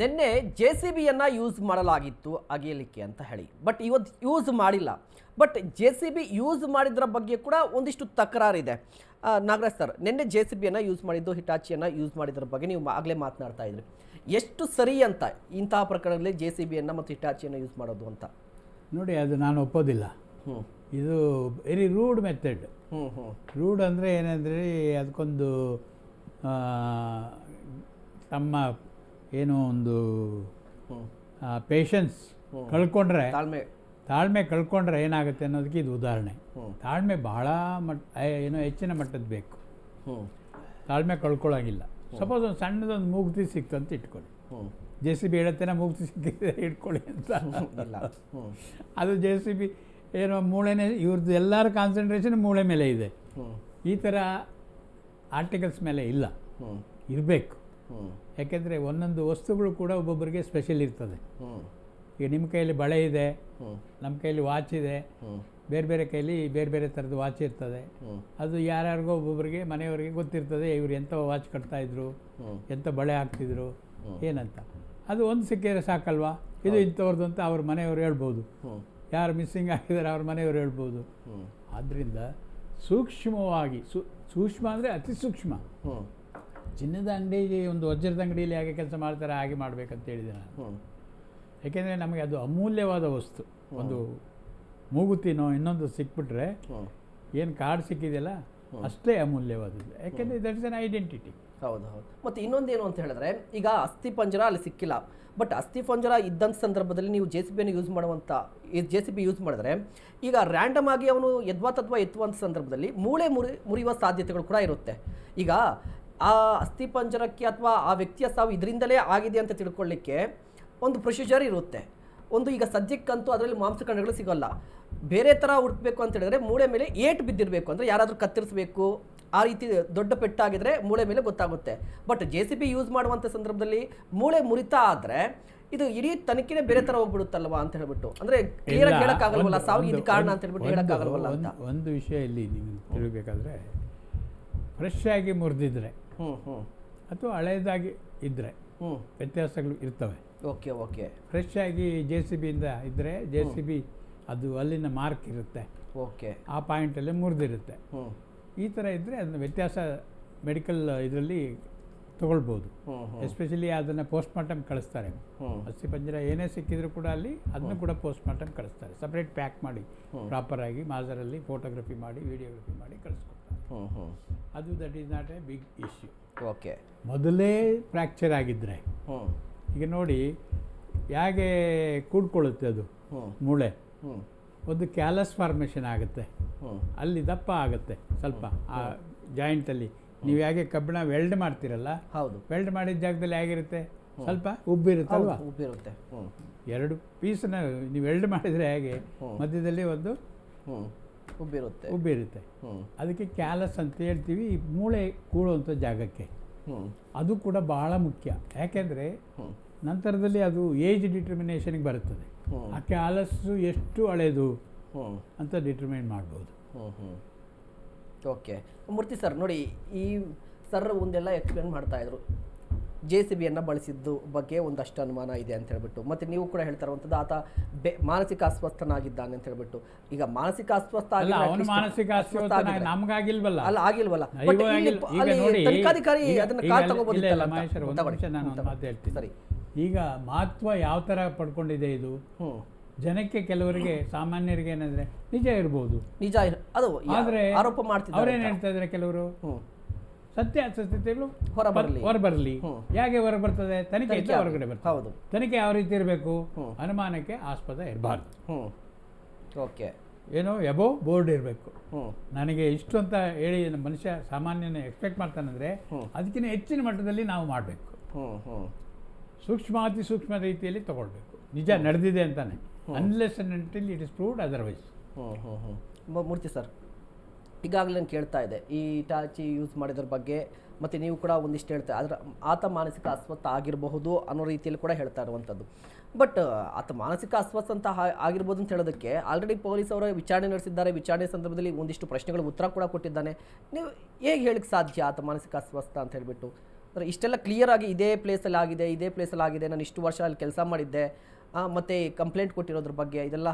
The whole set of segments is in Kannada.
ನಿನ್ನೆ ಜೆ ಸಿ ಬಿಯನ್ನು ಯೂಸ್ ಮಾಡಲಾಗಿತ್ತು ಅಗೆಯಲಿಕ್ಕೆ ಅಂತ ಹೇಳಿ. ಬಟ್ ಇವತ್ತು ಯೂಸ್ ಮಾಡಿಲ್ಲ. But J C B use ಮಾಡಿದ್ರ ಬಗ್ಗೆ ಕೂಡ ಒಂದಿಷ್ಟು ತಕರಾರಿದೆ. ನಾಗರಾಜ್ ಸರ್ ನಿನ್ನೆ ಜೆ ಸಿ ಬಿಯನ್ನು ಯೂಸ್ ಮಾಡಿದ್ದು ಹಿಟಾಚಿಯನ್ನು ಯೂಸ್ ಮಾಡಿದ್ರ ಬಗ್ಗೆ ನೀವು ಆಗಲೇ ಮಾತನಾಡ್ತಾ ಇದ್ರಿ. ಎಷ್ಟು ಸರಿ ಅಂತ ಇಂತಹ ಪ್ರಕರಣದಲ್ಲಿ ಜೆ ಸಿ ಬಿಯನ್ನು ಮತ್ತು ಹಿಟಾಚಿಯನ್ನು ಯೂಸ್ ಮಾಡೋದು ಅಂತ? ನೋಡಿ ಅದು ನಾನು ಒಪ್ಪೋದಿಲ್ಲ. ಹ್ಞೂ ಇದು ವೆರಿ ರೂಡ್ ಮೆಥಡ್ ಹ್ಞೂ ಹ್ಞೂ ರೂಡ್ ಅಂದರೆ ಏನಂದರೆ ಅದಕ್ಕೊಂದು ತಮ್ಮ ಏನೋ ಒಂದು ಪೇಷನ್ಸ್ ಕಳ್ಕೊಂಡ್ರೆ ತಾಳ್ಮೆ. ತಾಳ್ಮೆ ಕಳ್ಕೊಂಡ್ರೆ ಏನಾಗುತ್ತೆ ಅನ್ನೋದಕ್ಕೆ ಇದು ಉದಾಹರಣೆ. ತಾಳ್ಮೆ ಬಹಳ ಮಟ್ಟ ಏನೋ ಹೆಚ್ಚಿನ ಮಟ್ಟದ್ದು ಬೇಕು. ತಾಳ್ಮೆ ಕಳ್ಕೊಳ್ಳೋಂಗಿಲ್ಲ. ಸಪೋಸ್ ಒಂದು ಸಣ್ಣದೊಂದು ಮೂಗುತಿ ಸಿಕ್ತು ಅಂತ ಇಟ್ಕೊಳ್ಳಿ. ಜೆ ಸಿ ಬಿ ಹೇಳುತ್ತೇನೆ ಮೂಗುತಿ ಸಿಕ್ಕಿದೆ ಇಟ್ಕೊಳ್ಳಿ ಅಂತ. ಇಲ್ಲ. ಅದು ಜೆ ಸಿ ಬಿ ಏನೋ ಮೂಳೆನೇ ಇವ್ರದ್ದು ಎಲ್ಲರ ಕಾನ್ಸಂಟ್ರೇಷನ್ ಮೂಳೆ ಮೇಲೆ ಇದೆ. ಈ ಥರ ಆರ್ಟಿಕಲ್ಸ್ ಮೇಲೆ ಇಲ್ಲ. ಇರಬೇಕು. ಯಾಕೆಂದರೆ ಒಂದೊಂದು ವಸ್ತುಗಳು ಕೂಡ ಒಬ್ಬೊಬ್ಬರಿಗೆ ಸ್ಪೆಷಲ್ ಇರ್ತದೆ. ಈಗ ನಿಮ್ಮ ಕೈಯಲ್ಲಿ ಬಳೆ ಇದೆ ನಮ್ಮ ಕೈಯಲ್ಲಿ ವಾಚ್ ಇದೆ ಬೇರೆ ಬೇರೆ ಕೈಯಲ್ಲಿ ಬೇರೆ ಬೇರೆ ಥರದ ವಾಚ್ ಇರ್ತದೆ. ಅದು ಯಾರ್ಯಾರಿಗೋ ಒಬ್ಬೊಬ್ಬರಿಗೆ ಮನೆಯವರಿಗೆ ಗೊತ್ತಿರ್ತದೆ ಇವ್ರು ಎಂಥ ವಾಚ್ ಕಟ್ತಾ ಇದ್ರು ಹ್ಞೂ ಎಂಥ ಬಳೆ ಹಾಕ್ತಿದ್ರು ಏನಂತ. ಅದು ಒಂದು ಸಿಕ್ಕಿದ್ರೆ ಸಾಕಲ್ವಾ? ಇದು ಇಂಥವ್ರದ್ದು ಅಂತ ಅವ್ರ ಮನೆಯವರು ಹೇಳ್ಬೋದು. ಯಾರು ಮಿಸ್ಸಿಂಗ್ ಆಗಿದ್ದಾರೆ ಅವ್ರ ಮನೆಯವರು ಹೇಳ್ಬೋದು. ಆದ್ದರಿಂದ ಸೂಕ್ಷ್ಮವಾಗಿ ಸೂಕ್ಷ್ಮ ಅಂದರೆ ಅತಿ ಸೂಕ್ಷ್ಮ. ಚಿನ್ನದ ಅಂಗಡಿ ಒಂದು ವಜ್ರದ ಅಂಗಡಿಯಲ್ಲಿ ಹೇಗೆ ಕೆಲಸ ಮಾಡ್ತಾರೆ ಹಾಗೆ ಮಾಡಬೇಕಂತ ಹೇಳಿದೆ ನಾನು. ಯಾಕೆಂದರೆ ನಮಗೆ ಅದು ಅಮೂಲ್ಯವಾದ ವಸ್ತು. ಒಂದು ಮೂಗುತಿನೋ ಇನ್ನೊಂದು ಸಿಕ್ಬಿಟ್ರೆ ಏನು ಕಾರ್ಡ್ ಸಿಕ್ಕಿದೆಯಲ್ಲ ಅಷ್ಟೇ ಅಮೂಲ್ಯವಾದದ್ದು. ಯಾಕೆಂದರೆ ದಟ್ ಇಸ್ ಅನ್ ಐಡೆಂಟಿಟಿ. ಹೌದು ಹೌದು ಮತ್ತು ಇನ್ನೊಂದೇನು ಅಂತ ಹೇಳಿದ್ರೆ ಈಗ ಅಸ್ಥಿ ಪಂಜರ ಅಲ್ಲಿ ಸಿಕ್ಕಿಲ್ಲ. ಬಟ್ ಅಸ್ಥಿ ಪಂಜರ ಇದ್ದಂಥ ಸಂದರ್ಭದಲ್ಲಿ ನೀವು ಜೆ ಸಿ ಬಿಯನ್ನು ಯೂಸ್ ಮಾಡುವಂಥ ಈ ಜೆ ಸಿ ಬಿ ಯೂಸ್ ಮಾಡಿದ್ರೆ ಈಗ ರ್ಯಾಂಡಮ್ ಆಗಿ ಅವನು ಯದ್ವಾ ತತ್ವ ಎತ್ತುವಂಥ ಸಂದರ್ಭದಲ್ಲಿ ಮೂಳೆ ಮುರಿ ಮುರಿಯುವ ಸಾಧ್ಯತೆಗಳು ಕೂಡ ಇರುತ್ತೆ. ಈಗ ಆ ಅಸ್ಥಿಪಂಜರಕ್ಕೆ ಅಥವಾ ಆ ವ್ಯಕ್ತಿಯ ಸಾವು ಇದರಿಂದಲೇ ಆಗಿದೆ ಅಂತ ತಿಳ್ಕೊಳ್ಳಿಕ್ಕೆ ಒಂದು ಪ್ರೊಸೀಜರ್ ಇರುತ್ತೆ. ಒಂದು ಈಗ ಸದ್ಯಕ್ಕಂತೂ ಅದರಲ್ಲಿ ಮಾಂಸಖಂಡಗಳು ಸಿಗೋಲ್ಲ. ಬೇರೆ ಥರ ಹುಡುಕ್ಬೇಕು ಅಂತ ಹೇಳಿದ್ರೆ ಮೂಳೆ ಮೇಲೆ ಏಟು ಬಿದ್ದಿರಬೇಕು. ಅಂದರೆ ಯಾರಾದರೂ ಕತ್ತರಿಸಬೇಕು ಆ ರೀತಿ ದೊಡ್ಡ ಪೆಟ್ಟಾಗಿದ್ದರೆ ಮೂಳೆ ಮೇಲೆ ಗೊತ್ತಾಗುತ್ತೆ. But J C B use ಮಾಡುವಂಥ ಸಂದರ್ಭದಲ್ಲಿ ಮೂಳೆ ಮುರಿತಾ ಆದರೆ ಇದು ಇಡೀ ತನಿಖೆನೇ ಬೇರೆ ಥರ ಹೋಗ್ಬಿಡುತ್ತಲ್ವಾ ಅಂತ ಹೇಳ್ಬಿಟ್ಟು. ಅಂದರೆ ಕ್ಲಿಯರ್ ಹೇಳೋಕ್ಕಾಗಲ್ವಲ್ಲ ಸಾವಿಗೆ ಇದು ಕಾರಣ ಅಂತ ಹೇಳ್ಬಿಟ್ಟು ಹೇಳೋಕ್ಕಾಗಲ್ವಲ್ಲ ಅಂತ. ಒಂದು- ಒಂದು ವಿಷಯ ಇಲ್ಲಿ ನೀವು ತಿಳಿಬೇಕಾದ್ರೆ ಫ್ರೆಶ್ ಆಗಿ ಮುರಿದಿದ್ರೆ ಅಥವಾ ಹಳೇದಾಗಿ ಇದ್ದರೆ ವ್ಯತ್ಯಾಸಗಳು ಇರ್ತವೆ. Okay okay. ಫ್ರೆಶ್ ಆಗಿ ಜೆ ಸಿ ಬಿಯಿಂದ ಇದ್ದರೆ ಜೆ ಸಿ ಬಿ ಅದು ಅಲ್ಲಿನ ಮಾರ್ಕ್ ಇರುತ್ತೆ. ಓಕೆ. ಆ ಪಾಯಿಂಟಲ್ಲೇ ಮುರಿದಿರುತ್ತೆ. ಈ ಥರ ಇದ್ದರೆ ಅದನ್ನ ವ್ಯತ್ಯಾಸ ಮೆಡಿಕಲ್ ಇದರಲ್ಲಿ ತಗೊಳ್ಬೋದು. ಎಸ್ಪೆಷಲಿ ಅದನ್ನು ಪೋಸ್ಟ್ ಮಾರ್ಟಮ್ ಕಳಿಸ್ತಾರೆ ಅಸ್ಥಿ ಪಂಜರ ಏನೇ ಸಿಕ್ಕಿದ್ರು ಕೂಡ ಅಲ್ಲಿ ಅದನ್ನು ಕೂಡ ಪೋಸ್ಟ್ ಮಾರ್ಟಮ್ ಕಳಿಸ್ತಾರೆ. ಸಪ್ರೇಟ್ ಪ್ಯಾಕ್ ಮಾಡಿ ಪ್ರಾಪರಾಗಿ ಮಾಜರಲ್ಲಿ ಫೋಟೋಗ್ರಫಿ ಮಾಡಿ ವಿಡಿಯೋಗ್ರಫಿ ಮಾಡಿ ಕಳಿಸ್ಕೊಡ್ತಾರೆ. ಅದು that is not a big issue okay ಮೊದಲೇ ಫ್ರ್ಯಾಕ್ಚರ್ ಆಗಿದ್ದರೆ ಈಗ ನೋಡಿ ಹೇಗೆ ಕೂಡ್ಕೊಳ್ಳುತ್ತೆ ಅದು? ಮೂಳೆ. ಒಂದು ಕ್ಯಾಲಸ್ ಫಾರ್ಮೇಷನ್ ಆಗುತ್ತೆ. ಅಲ್ಲಿ ದಪ್ಪ ಆಗುತ್ತೆ ಸ್ವಲ್ಪ ಆ ಜಾಯಿಂಟಲ್ಲಿ ನೀವು ಹೇಗೆ ಕಬ್ಬಿಣ ವೆಲ್ಡ್ ಮಾಡ್ತೀರಲ್ಲ? ಹೌದು. ವೆಲ್ಡ್ ಮಾಡಿದ ಜಾಗದಲ್ಲಿ ಹೇಗಿರುತ್ತೆ? ಸ್ವಲ್ಪ ಉಬ್ಬಿರುತ್ತೆ ಅಲ್ವಾ ಉಬ್ಬಿರುತ್ತೆ. ಎರಡು ಪೀಸನ್ನ ನೀವು ವೆಲ್ಡ್ ಮಾಡಿದರೆ ಹೇಗೆ? ಮಧ್ಯದಲ್ಲಿ ಒಂದು ಉಬ್ಬಿರುತ್ತೆ. ಉಬ್ಬಿರುತ್ತೆ. ಅದಕ್ಕೆ ಕ್ಯಾಲಸ್ ಅಂತ ಹೇಳ್ತೀವಿ ಈ ಮೂಳೆ ಕೂಡುವಂಥ ಜಾಗಕ್ಕೆ. ಅದು ಕೂಡ ಬಹಳ ಮುಖ್ಯ. ಯಾಕೆಂದರೆ ನಂತರದಲ್ಲಿ ಅದು ಏಜ್ ಡಿಟರ್ಮಿನೇಷನ್ಗೆ ಬರುತ್ತದೆ. ಆ ಕ್ಯಾಲಸ್ಸು ಎಷ್ಟು ಹಳೆಯದು ಅಂತ ಡಿಟರ್ಮೈನ್ ಮಾಡ್ಬೋದು. ಓಕೆ. ಮೂರ್ತಿ ಸರ್ ನೋಡಿ ಈ ಸರ್ ಒಂದೆಲ್ಲ ಎಕ್ಸ್ಪ್ಲೇನ್ ಮಾಡ್ತಾ ಇದ್ರು. ಜೆ ಸಿ ಬಿಯನ್ನು ಬಳಸಿದ್ದು ಬಗ್ಗೆ ಒಂದಷ್ಟು ಅನುಮಾನ ಇದೆ ಅಂತ ಹೇಳ್ಬಿಟ್ಟು. ಮತ್ತು ನೀವು ಕೂಡ ಹೇಳ್ತಾ ಇರುವಂಥದ್ದು ಆತ ಬೆ ಮಾನಸಿಕ ಅಸ್ವಸ್ಥನಾಗಿದ್ದಾನೆ ಅಂತ ಹೇಳ್ಬಿಟ್ಟು. ಈಗ ಮಾನಸಿಕ ಅಸ್ವಸ್ಥ ಆಗಿಲ್ಲ ಮಾನಸಿಕ ಅಸ್ವಸ್ಥ ನಮಗಾಗಿಲ್ವಲ್ಲ? ಅಲ್ಲ ಆಗಿಲ್ವಲ್ಲ. ತನಿಖಾಧಿಕಾರಿ ಅದನ್ನ ಕಾಲ್ ಹೇಳ್ತೀನಿ. ಸರಿ. ಈಗ ಮಹತ್ವ ಯಾವ ಥರ ಪಡ್ಕೊಂಡಿದೆ ಇದು? ಜನಕ್ಕೆ ಕೆಲವರಿಗೆ ಸಾಮಾನ್ಯರಿಗೆ ಏನಂದ್ರೆ ನಿಜ ಇರ್ಬೋದು. ನಿಜ ಇರ್- ಅದು ಯಾ- ಆದ್ರೆ ಆರೋಪ ಮಾಡ್ತಿದ್ದಾರೆ ಅವ್ರೇನ್. ಹೇಳ್ತಾ ಇದ್ದಾರೆ ಕೆಲವರು? ಸತ್ಯ ಅಸತ್ಯತೆಗಳು ಹೊರ ಹೊರಬರಲಿ ಹೊರ ಬರಲಿ. ಹ್ಮ್. ಹೇಗೆ ಹೊರ ಬರ್ತದೆ? ತನಿಖೆ ತನಿಖೆ ಹೊರಗಡೆ ಬರ್ತದೆ. ಹೌದು. ತನಿಖೆ ಯಾವ ರೀತಿ ಇರಬೇಕು? ಹ್ಮ್. ಅನುಮಾನಕ್ಕೆ ಆಸ್ಪದ ಇರಬಾರ್ದು. ಹ್ಞೂ ಓಕೆ. ಏನೋ ಎಬೋ ಬೋರ್ಡ್ ಇರಬೇಕು. ಹ್ಞೂ ನನಗೆ ಇಷ್ಟು ಅಂತ ಹೇಳಿ ನಮ್ಮ ಮನುಷ್ಯ ಸಾಮಾನ್ಯನ ಎಕ್ಸ್ಪೆಕ್ಟ್ ಮಾಡ್ತಾನಂದ್ರೆ ಹ್ಮ್. ಅದಕ್ಕಿಂತ ಹೆಚ್ಚಿನ ಮಟ್ಟದಲ್ಲಿ ನಾವು ಮಾಡಬೇಕು. ಹ್ಞೂ ಹ್ಞೂ ಸೂಕ್ಷ್ಮ ಅತಿ ಸೂಕ್ಷ್ಮ ರೀತಿಯಲ್ಲಿ ತಗೊಳ್ಬೇಕು. ನಿಜ ನಡೆದಿದೆ ಅಂತಾನೆ. Unless and until it is proved otherwise ಹ್ಞೂ ಹ್ಞೂ ಹ್ಞೂ ಮೂರ್ತಿ ಸರ್. ಈಗಾಗಲೇ ನಾನು ಕೇಳ್ತಾ ಇದೆ. ಈ ಇಟಾಚಿ ಯೂಸ್ ಮಾಡಿದ್ರ ಬಗ್ಗೆ ಮತ್ತು ನೀವು ಕೂಡ ಒಂದಿಷ್ಟು ಹೇಳ್ತಾ ಅದರ ಆತ ಮಾನಸಿಕ ಅಸ್ವಸ್ಥ ಆಗಿರಬಹುದು ಅನ್ನೋ ರೀತಿಯಲ್ಲಿ ಕೂಡ ಹೇಳ್ತಾ ಇರುವಂಥದ್ದು ಬಟ್ ಆತ ಮಾನಸಿಕ ಅಸ್ವಸ್ಥ ಅಂತ ಆಗಿರ್ಬೋದು ಅಂತ ಹೇಳೋದಕ್ಕೆ ಆಲ್ರೆಡಿ ಪೊಲೀಸ್ ಅವರ ವಿಚಾರಣೆ ನಡೆಸಿದ್ದಾರೆ. ವಿಚಾರಣೆ ಸಂದರ್ಭದಲ್ಲಿ ಒಂದಿಷ್ಟು ಪ್ರಶ್ನೆಗಳು ಉತ್ತರ ಕೂಡ ಕೊಟ್ಟಿದ್ದಾನೆ. ನೀವು ಹೇಗೆ ಹೇಳಕ್ಕೆ ಸಾಧ್ಯ ಆತ ಮಾನಸಿಕ ಅಸ್ವಸ್ಥ ಅಂತ ಹೇಳಿಬಿಟ್ಟು? ಸರ್ ಇಷ್ಟೆಲ್ಲ ಕ್ಲಿಯರ್ ಆಗಿ ಇದೇ ಪ್ಲೇಸಲ್ಲಿ ಆಗಿದೆ ಇದೇ ಪ್ಲೇಸಲ್ಲಿ ಆಗಿದೆ ನಾನು ಇಷ್ಟು ವರ್ಷ ಅಲ್ಲಿ ಕೆಲಸ ಮಾಡಿದ್ದೆ. ಮತ್ತು ಮತ್ತೆ ಕಂಪ್ಲೇಂಟ್ ಕೊಟ್ಟಿರೋದ್ರ ಬಗ್ಗೆ ಇದೆಲ್ಲ?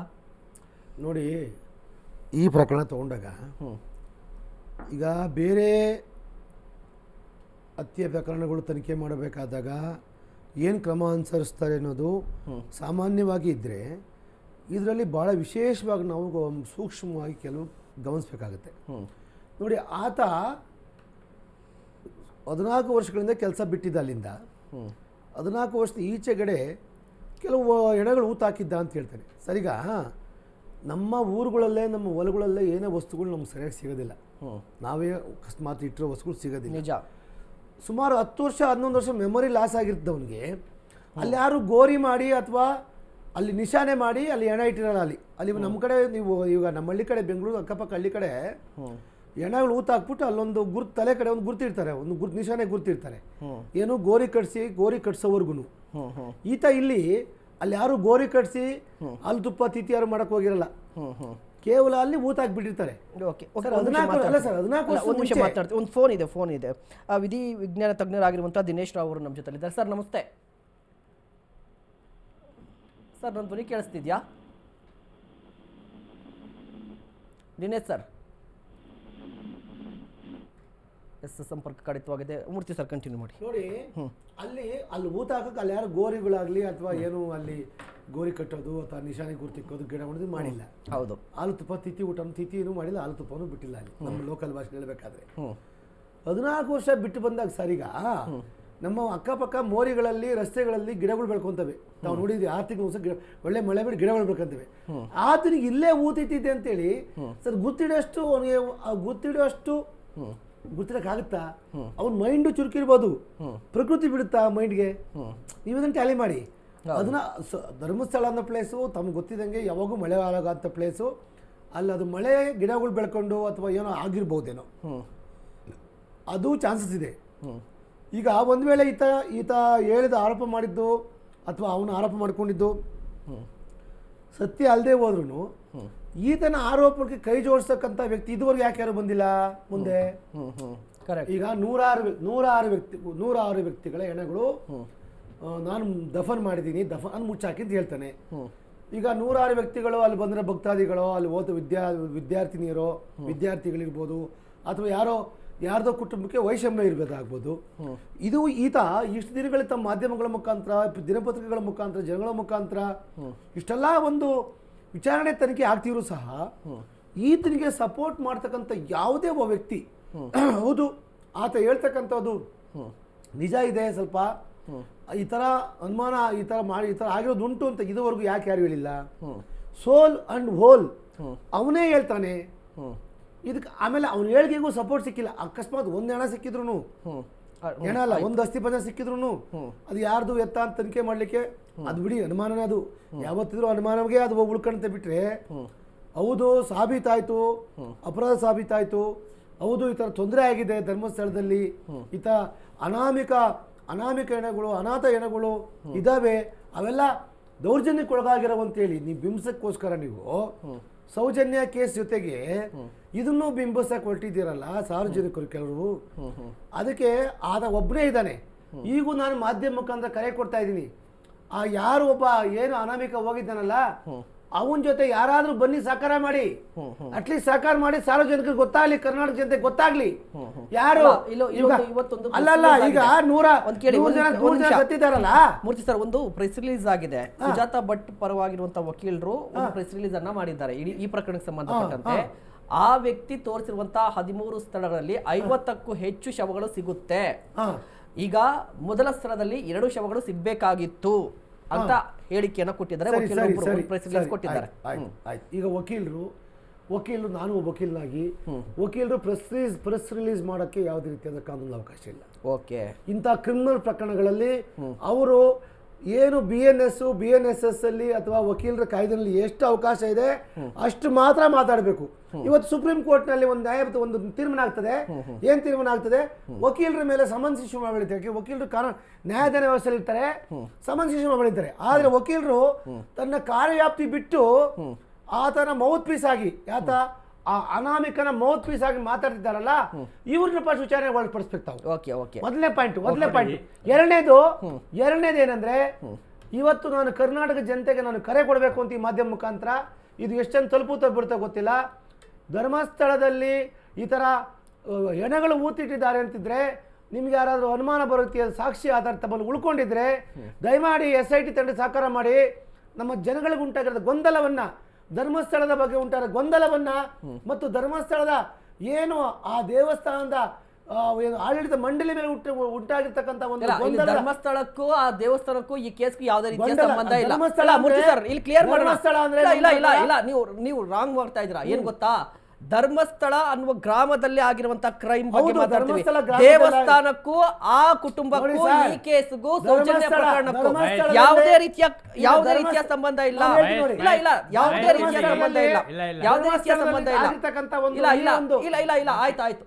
ನೋಡಿ ಈ ಪ್ರಕರಣ ತಗೊಂಡಾಗ ಈಗ ಬೇರೆ ಹತ್ಯೆ ಪ್ರಕರಣಗಳು ತನಿಖೆ ಮಾಡಬೇಕಾದಾಗ ಏನು ಕ್ರಮ ಅನುಸರಿಸ್ತಾರೆ ಅನ್ನೋದು ಸಾಮಾನ್ಯವಾಗಿ ಇದ್ದರೆ ಇದರಲ್ಲಿ ಭಾಳ ವಿಶೇಷವಾಗಿ ನಾವು ಸೂಕ್ಷ್ಮವಾಗಿ ಕೆಲವು ಗಮನಿಸಬೇಕಾಗುತ್ತೆ. ನೋಡಿ ಆತ ಹದಿನಾಲ್ಕು ವರ್ಷಗಳಿಂದ ಕೆಲಸ ಬಿಟ್ಟಿದ್ದ ಅಲ್ಲಿಂದ. ಹದಿನಾಲ್ಕು ವರ್ಷದ ಈಚೆಗಡೆ ಕೆಲವು ಎಣಗಳು ಊತಾಕಿದ್ದ ಅಂತ ಹೇಳ್ತಾರೆ. ಸರಿಗ? ನಮ್ಮ ಊರುಗಳಲ್ಲೇ ನಮ್ಮ ಹೊಲಗಳಲ್ಲೇ ಏನೇ ವಸ್ತುಗಳು ನಮ್ಗೆ ಸರಿಯಾಗಿ ಸಿಗೋದಿಲ್ಲ. ನಾವೇ ಅಕಸ್ಮಾತ್ ಇಟ್ಟಿರೋ ವಸ್ತುಗಳು ಸಿಗೋದಿಲ್ಲ. ನಿಜ. ಸುಮಾರು ಹತ್ತು ವರ್ಷ ಹನ್ನೊಂದು ವರ್ಷ ಮೆಮೊರಿ ಲಾಸ್ ಆಗಿರ್ತವನಿಗೆ ಅಲ್ಲಿ ಯಾರು ಗೋರಿ ಮಾಡಿ ಅಥವಾ ಅಲ್ಲಿ ನಿಶಾನೆ ಮಾಡಿ ಅಲ್ಲಿ ಎಣ ಇಟ್ಟಿರಲ್ಲ ಅಲ್ಲಿ. ಅಲ್ಲಿ ನಮ್ಮ ಕಡೆ ನೀವು ಈಗ ನಮ್ಮ ಹಳ್ಳಿ ಕಡೆ ಬೆಂಗಳೂರು ಅಕ್ಕಪಕ್ಕ ಹಳ್ಳಿ ಕಡೆ ಎಣಗಳು ಊತ ಹಾಕ್ಬಿಟ್ಟು ಅಲ್ಲೊಂದು ಗುರ್ತು ತಲೆ ಕಡೆ ಒಂದು ಗುರ್ತಿರ್ತಾರೆ ಒಂದು ಗುರ್ತು ನಿಶಾನೆ ಗುರ್ತಿರ್ತಾರೆ ಏನು ಗೋರಿ ಕಟ್ಸಿ ಗೋರಿ ಕಟ್ಸೋವರ್ಗು ಈತ ಇಲ್ಲಿ ಅಲ್ಲಿ ಯಾರು ಗೋರಿ ಕಟ್ಸಿ ಅಲ್ಲಿ ತುಪ್ಪ ತಿಥಿ ಯಾರು ಮಾಡಕ್ ಹೋಗಿರಲ್ಲ. ಕೇವಲ ಅಲ್ಲಿ ಊತ ಹಾಕ್ಬಿಟ್ಟಿರ್ತಾರೆ ಒಂದು ಮಾತಾಡ್ತೀವಿ ಫೋನ್ ಇದೆ ಫೋನ್ ಇದೆ. ಆ, ವಿಧಿ ವಿಜ್ಞಾನ ತಜ್ಞರಾಗಿರುವಂಥ ದಿನೇಶ್ ರಾವ್ ಅವರು ನಮ್ಮ ಜೊತೆಲಿದ್ದಾರೆ. ಸರ್ ನಮಸ್ತೆ. ಸರ್ ನನ್ನ ಧ್ವನಿ ಕೇಳಿಸ್ತಿದ್ಯಾ? ದಿನೇಶ್ ಸರ್. ಎಸ್ ಸಂಪರ್ಕ ಕಡಿತವಾಗಿದೆ ಮೂರ್ತಿ ಸರ್ ಕಂಟಿನ್ಯೂ ಮಾಡಿ. ನೋಡಿ ಅಲ್ಲಿ ಅಲ್ಲಿ ಊತ ಹಾಕಕ್ಕೆ ಅಲ್ಲಿ ಯಾರು ಗೋರಿಗಳಾಗಲಿ ಅಥವಾ ಏನು ಅಲ್ಲಿ ಗೋರಿ ಕಟ್ಟೋದು ಅಥವಾ ನಿಶಾನೆ ಗುರ್ತಿಕ್ಕೋದು ಗಿಡ ಮಾಡೋದು ಮಾಡಿಲ್ಲ. ಹೌದು. ಹಾಲು ತುಪ್ಪ ತಿತಿ ಊಟ ತಿಥಿನೂ ಮಾಡಿಲ್ಲ ಹಾಲು ತುಪ್ಪನೂ ಬಿಟ್ಟಿಲ್ಲ ಅಲ್ಲಿ. ನಮ್ಮ ಲೋಕಲ್ ಭಾಷೆ ಹೇಳಬೇಕಾದ್ರೆ. ಹದಿನಾಲ್ಕು ವರ್ಷ ಬಿಟ್ಟು ಬಂದಾಗ ಸರಿಗ ನಮ್ಮ ಅಕ್ಕಪಕ್ಕ ಮೋರಿಗಳಲ್ಲಿ ರಸ್ತೆಗಳಲ್ಲಿ ಗಿಡಗಳು ಬೆಳ್ಕೊಂತವೆ. ನಾವು ನೋಡಿದ್ವಿ ಆರ್ಥಿಕ ತಿಂಗಳು ಗಿಡ ಒಳ್ಳೆ ಮಳೆ ಬಿಟ್ಟು ಗಿಡಗಳು ಬೆಳ್ಕೊಂತವೆ. ಆತನಿಗೆ ಇಲ್ಲೇ ಊತಿಟ್ಟಿದೆ ಅಂತೇಳಿ ಸರ್ ಗುರ್ತಿಡೋಷ್ಟು ಅವನಿಗೆ ಗುರ್ತಿಡೋಷ್ಟು ಗುರ್ತಿಡಕ್ಕಾಗುತ್ತಾ ಅವ್ನ ಮೈಂಡು ಚುರುಕಿರ್ಬೋದು. ಪ್ರಕೃತಿ ಬಿಡುತ್ತಾ ಮೈಂಡ್ಗೆ? ಅದನ್ನ ಟ್ಯಾಲಿ ಮಾಡಿ. ಅದನ್ನ ಧರ್ಮಸ್ಥಳ ಅನ್ನೋ ಪ್ಲೇಸು ತಮ್ಗೆ ಗೊತ್ತಿದ್ದಂಗೆ ಯಾವಾಗೂ ಮಳೆ ಆಗೋಂಥ ಪ್ಲೇಸು ಅಲ್ಲಿ ಅದು ಮಳೆ ಗಿಡಗಳು ಬೆಳ್ಕೊಂಡು ಅಥವಾ ಏನೋ ಆಗಿರ್ಬೋದೇನೋ. ಅದು ಚಾನ್ಸಸ್ ಇದೆ. ಈಗ ಒಂದು ವೇಳೆ ಈತ ಈತ ಹೇಳಿದ ಆರೋಪ ಮಾಡಿದ್ದು ಅಥವಾ ಅವನು ಆರೋಪ ಮಾಡ್ಕೊಂಡಿದ್ದು ಸತ್ಯ ಅಲ್ಲದೆ ಹೋದ್ರೂ ಈತನ ಆರೋಪಕ್ಕೆ ಕೈ ಜೋಡಿಸ್ತಕ್ಕಂಥ ವ್ಯಕ್ತಿ ಇದುವರೆಗೆ ಯಾಕೆ ಯಾರು ಬಂದಿಲ್ಲ? ಮುಂದೆ. ಕರೆಕ್ಟ್ ಈಗ ನೂರಾರು ನೂರಾರು ವ್ಯಕ್ತಿ ನೂರಾರು ವ್ಯಕ್ತಿಗಳ ಹೆಣಗಳು ನಾನು ದಫನ್ ಮಾಡಿದ್ದೀನಿ ದಫನ್ ಮುಚ್ಚಾಕಿ ಅಂತ ಹೇಳ್ತಾನೆ. ಈಗ ನೂರಾರು ವ್ಯಕ್ತಿಗಳು ಅಲ್ಲಿ ಬಂದರೆ ಭಕ್ತಾದಿಗಳು ಅಲ್ಲಿ ಓದ ವಿದ್ಯಾ ವಿದ್ಯಾರ್ಥಿನಿಯರೋ ವಿದ್ಯಾರ್ಥಿಗಳಿರ್ಬೋದು ಅಥವಾ ಯಾರೋ ಯಾರ್ದೋ ಕುಟುಂಬಕ್ಕೆ ವೈಷಮ್ಯ ಇರಬೇಕಾಗ್ಬೋದು. ಇದು ಈತ ಇಷ್ಟು ದಿನಗಳ ತಮ್ಮ ಮಾಧ್ಯಮಗಳ ಮುಖಾಂತರ ದಿನಪತ್ರಿಕೆಗಳ ಮುಖಾಂತರ ಜನಗಳ ಮುಖಾಂತರ ಇಷ್ಟೆಲ್ಲ ಒಂದು ವಿಚಾರಣೆ ತನಿಖೆ ಆಗ್ತಿದ್ರು ಸಹ ಈತನಿಗೆ ಸಪೋರ್ಟ್ ಮಾಡ್ತಕ್ಕಂಥ ಯಾವುದೇ ಒಬ್ಬ ವ್ಯಕ್ತಿ ಹೌದು ಆತ ಹೇಳ್ತಕ್ಕಂಥದ್ದು ನಿಜ ಇದೆ ಸ್ವಲ್ಪ. ಈ ಥರ ಅನುಮಾನ ಈ ಥರ ಮಾಡಿ ಈ ಥರ ಆಗಿರೋದುಂಟು ಅಂತ ಇದುವರೆಗೂ ಯಾಕೆ ಯಾರು ಹೇಳಿಲ್ಲ? ಸೋಲ್ ಅಂಡ್ ಹೋಲ್ ಅವನೇ ಹೇಳ್ತಾನೆ ಇದಕ್ಕೆ ಆಮೇಲೆ ಅವ್ನು ಹೇಳಿಕೆಗೂ ಸಪೋರ್ಟ್ ಸಿಕ್ಕಿಲ್ಲ. ಅಕಸ್ಮಾತ್ ಒಂದು ಹಣ ಸಿಕ್ಕಿದ್ರು ಹೆಣ ಅಲ್ಲ ಒಂದು ಅಸ್ಥಿ ಪದ ಸಿಕ್ಕಿದ್ರು ಅದು ಯಾರ್ದು ಎತ್ತ ಅಂತ ತನಿಖೆ ಮಾಡ್ಲಿಕ್ಕೆ ಅದು ಬಿಡಿ ಅನುಮಾನನೇ ಅದು. ಯಾವತ್ತಿದ್ರು ಅನುಮಾನವಾಗೆ ಅದು ಉಳ್ಕೊಂಡಂತೆ ಬಿಟ್ರೆ ಹೌದು ಸಾಬೀತಾಯ್ತು ಅಪರಾಧ ಸಾಬೀತಾಯ್ತು ಹೌದು ಈ ಥರ ತೊಂದರೆ ಆಗಿದೆ ಧರ್ಮಸ್ಥಳದಲ್ಲಿ ಈತ ಅನಾಮಿಕ ಅನಾಮಿಕ ಎಣಗಳು ಅನಾಥ ಎಣಗಳು ಇದಾವೆ ಅವೆಲ್ಲ ದೌರ್ಜನ್ಯಕ್ಕೊಳಗಾಗಿರೋ ಅಂತೇಳಿ ನೀವು ಬಿಂಸಕ್ಕೋಸ್ಕರ ನೀವು ಸೌಜನ್ಯ ಕೇಸ್ ಜೊತೆಗೆ ಇದನ್ನು ಬಿಂಬಿಸಕ್ಕೆ ಹೊರಟಿದ್ದೀರಲ್ಲ ಸಾರ್ವಜನಿಕರು ಕೆಲವರು. ಅದಕ್ಕೆ ಆದ ಒಬ್ಬನೇ ಇದ್ದಾನೆ. ಈಗೂ ನಾನು ಮಾಧ್ಯಮ ಮುಖಾಂತರ ಕರೆ ಕೊಡ್ತಾ ಇದ್ದೀನಿ. ಆ ಯಾರು ಒಬ್ಬ ಏನು ಅನಾಮಿಕ ಹೋಗಿದ್ದಾನಲ್ಲ ಅವನ ಜೊತೆ ಯಾರಾದ್ರೂ ಬನ್ನಿ ಸಹಕಾರ ಮಾಡಿ. ಅಟ್ಲೀಸ್ಟ್ ಸಹಕಾರ ಮಾಡಿ ಸಾರ್ವಜನಿಕರಿಗೆ ಗೊತ್ತಾಗ್ಲಿ ಕರ್ನಾಟಕ ಜನತೆ ಗೊತ್ತಾಗ್ಲಿ. ಯಾರು? ಅಲ್ಲ, ಈಗ ನೂರ ನೂರು ಜನ. ಸತ್ತಿದ್ದಾರಲ್ಲ? ಮೂರ್ತಿ ಸರ್ ಒಂದು ಪ್ರೆಸ್ ರಿಲೀಸ್ ಆಗಿದೆ. ಸುಜಾತ ಭಟ್ ಪರವಾಗಿರುವಂತಹ ವಕೀಲರು ಒಂದು ಪ್ರೆಸ್ ರಿಲೀಸ್ ಅನ್ನ ಮಾಡಿದ್ದಾರೆ. ಈ ಪ್ರಕರಣಕ್ಕೆ ಸಂಬಂಧಪಟ್ಟಂತೆ. ಆ ವ್ಯಕ್ತಿ ತೋರಿಸಿರುವಂತಹ ಹದಿಮೂರು ಸ್ಥಳಗಳಲ್ಲಿ ಐವತ್ತಕ್ಕೂ ಹೆಚ್ಚು ಶವಗಳು ಸಿಗುತ್ತೆ. ಈಗ ಮೊದಲ ಸ್ಥಳದಲ್ಲಿ ಎರಡು ಶವಗಳು ಸಿಗ್ಬೇಕಾಗಿತ್ತು. ಅಂತ ಹೇಳಿಕೆಯನ್ನು ಕೊಟ್ಟಿದ್ದಾರೆ. ಸರಿ ಸರಿ ಸರಿ ಒಂದು ಪ್ರೆಸ್ ರಿಲೀಸ್ ಸರಿ, ಕೊಟ್ಟಿದ್ದಾರೆ. ಆಯ್ತು, ಆಯ್ತು, ಆಯ್ತು. ಈಗ ವಕೀಲರು ವಕೀಲರು ನಾನು ಒಬ್ಬ ವಕೀಲನಾಗಿ ವಕೀಲರು ಪ್ರೆಸ್ ರಿಲೀಸ್ ಪ್ರೆಸ್ ರಿಲೀಸ್ ಮಾಡೋಕ್ಕೆ ಯಾವುದೇ ರೀತಿಯಾದ ಕಾನೂನು ಅವಕಾಶ ಇಲ್ಲ. ಓಕೆ. ಇಂಥ ಕ್ರಿಮಿನಲ್ ಪ್ರಕರಣಗಳಲ್ಲಿ ಅವರು ಏನು B N S B N S S ಅಲ್ಲಿ ಅಥವಾ ವಕೀಲರ ಕಾಯ್ದೆನಲ್ಲಿ ಎಷ್ಟು ಅವಕಾಶ ಇದೆ ಅಷ್ಟು ಮಾತ್ರ ಮಾತಾಡಬೇಕು. ಇವತ್ತು ಸುಪ್ರೀಂ ಕೋರ್ಟ್ನಲ್ಲಿ ಒಂದು ನ್ಯಾಯ ಒಂದು ತೀರ್ಮಾನ ಆಗ್ತದೆ. ಏನ್ ತೀರ್ಮಾನ ಆಗ್ತದೆ? ವಕೀಲರ ಮೇಲೆ ಸಮನ್ಸ್ ಇಶ್ಯೂ ಮಾಡಿದ್ದಾರೆ ವಕೀಲರು ಕಾನೂನು ನ್ಯಾಯದಾನ ವ್ಯವಸ್ಥೆಯಲ್ಲಿ ಇರ್ತಾರೆ. ಸಮನ್ಸ್ ಇಶ್ಯೂ ಮಾಡಿರ್ತಾರೆ ಆದ್ರೆ ವಕೀಲರು ತನ್ನ ಕಾರ್ಯವ್ಯಾಪ್ತಿ ಬಿಟ್ಟು ಆತನ ಮೌತ್ ಪೀಸ್ ಆಗಿ ಯಾತ ಆ ಅನಾಮಿಕನ ಮೌತ್ ಪೀಸ್ ಆಗಿ ಮಾತಾಡ್ತಿದ್ದಾರಲ್ಲ ಇವ್ರನ್ನ ಫಸ್ಟ್ ವಿಚಾರಣೆ ಒಳಪಡಿಸ್ಬೇಕು ತಾವು ಓಕೆ. ಓಕೆ ಮೊದಲನೇ ಪಾಯಿಂಟ್ ಮೊದಲನೇ ಪಾಯಿಂಟ್ ಎರಡನೇದು ಎರಡನೇದು ಏನಂದ್ರೆ ಇವತ್ತು ನಾನು ಕರ್ನಾಟಕ ಜನತೆಗೆ ನಾನು ಕರೆ ಕೊಡಬೇಕು ಅಂತ ಈ ಮಾಧ್ಯಮ ಮುಖಾಂತರ ಇದು ಎಷ್ಟೊಂದು ತಲುಪುತ್ತೋ ಬಿಡುತ್ತೋ ಗೊತ್ತಿಲ್ಲ. ಧರ್ಮಸ್ಥಳದಲ್ಲಿ ಈ ಥರ ಹೆಣಗಳು ಊತಿಟ್ಟಿದ್ದಾರೆ ಅಂತಿದ್ರೆ ನಿಮ್ಗೆ ಯಾರಾದರೂ ಅನುಮಾನ ಬರುತ್ತೆ ಅದು ಸಾಕ್ಷಿ ಆಧಾರ ತಮ್ಮಲ್ಲಿ ಉಳ್ಕೊಂಡಿದ್ರೆ ದಯಮಾಡಿ ಎಸ್ ಐ ಟಿ ತಂಡ ಸಹಕಾರ ಮಾಡಿ ನಮ್ಮ ಜನಗಳಿಗೆ ಉಂಟಾಗಿರೋ ಗೊಂದಲವನ್ನ ಧರ್ಮಸ್ಥಳದ ಬಗ್ಗೆ ಉಂಟಾದ ಗೊಂದಲವನ್ನ ಮತ್ತು ಧರ್ಮಸ್ಥಳದ ಏನು ಆ ದೇವಸ್ಥಾನದ ಆಡಳಿತ ಮಂಡಳಿ ಮೇಲೆ ಉಂಟಾಗಿರ್ತಕ್ಕಂತ ಉಂಟಾಗಿರ್ತಕ್ಕಂಥ ಒಂದು ಧರ್ಮಸ್ಥಳಕ್ಕೂ ಆ ದೇವಸ್ಥಾನಕ್ಕೂ ಈ ಕೇಸ್ಗೂ ಯಾವುದೇ ರೀತಿಯ ಸಂಬಂಧ ಇಲ್ಲ. ಧರ್ಮಸ್ಥಳ ಇಲ್ಲ, ಕ್ಲಿಯರ್ ಮಾಡೋಣ ಇಲ್ಲ ಇಲ್ಲ ಇಲ್ಲ ಇಲ್ಲ ನೀವು ನೀವು ರಾಂಗ್ ಮಾಡ್ತಾ ಇದ್ದೀರಾ ಏನ್ ಗೊತ್ತಾ? ಧರ್ಮಸ್ಥಳ ಅನ್ನುವ ಗ್ರಾಮದಲ್ಲಿ ಆಗಿರುವಂತಹ ಕ್ರೈಮ್ ಬಗ್ಗೆ ಹೌದು, ಮಾತಾಡ್ತೀವಿ. ಧರ್ಮಸ್ಥಳ ಗ್ರಾಮದಲ್ಲಿ- ದೇವಸ್ಥಾನಕ್ಕೂ ಆ ಕುಟುಂಬಕ್ಕೂ ನೋಡಿ ಸರ್, ಈ ಕೇಸ್ಗೂ ಸೌಜನ್ಯ ಧರ್ಮಸ್ಥಳ- ಪ್ರಕರಣಕ್ಕೂ ಧರ್ಮಸ್ಥಳದಲ್ಲಿ- ಯಾವುದೇ ರೀತಿಯ ಯಾವುದೇ ಧರ್ಮಸ್ಥಳ- ರೀತಿಯ ಸಂಬಂಧ ಇಲ್ಲ. ನಾನು ಹೇಳ್ತೀನಿ ನೋಡಿ. ಇಲ್ಲ ಇಲ್ಲ ಯಾವುದೇ ರೀತಿಯ ಧರ್ಮಸ್ಥಳದಲ್ಲಿ- ಸಂಬಂಧ ಇಲ್ಲ. ಇಲ್ಲ, ಇಲ್ಲ. ಯಾವುದೇ ರೀತಿಯ ಸಂಬಂಧ ಇಲ್ಲ. ಆಗಿರ್ತಕ್ಕಂಥ ಒಂದು ಇಲ್ಲ ಇಲ್ಲ ಈ ಒಂದು- ಇಲ್ಲ ಇಲ್ಲ ಇಲ್ಲ ಆಯ್ತು ಆಯ್ತು.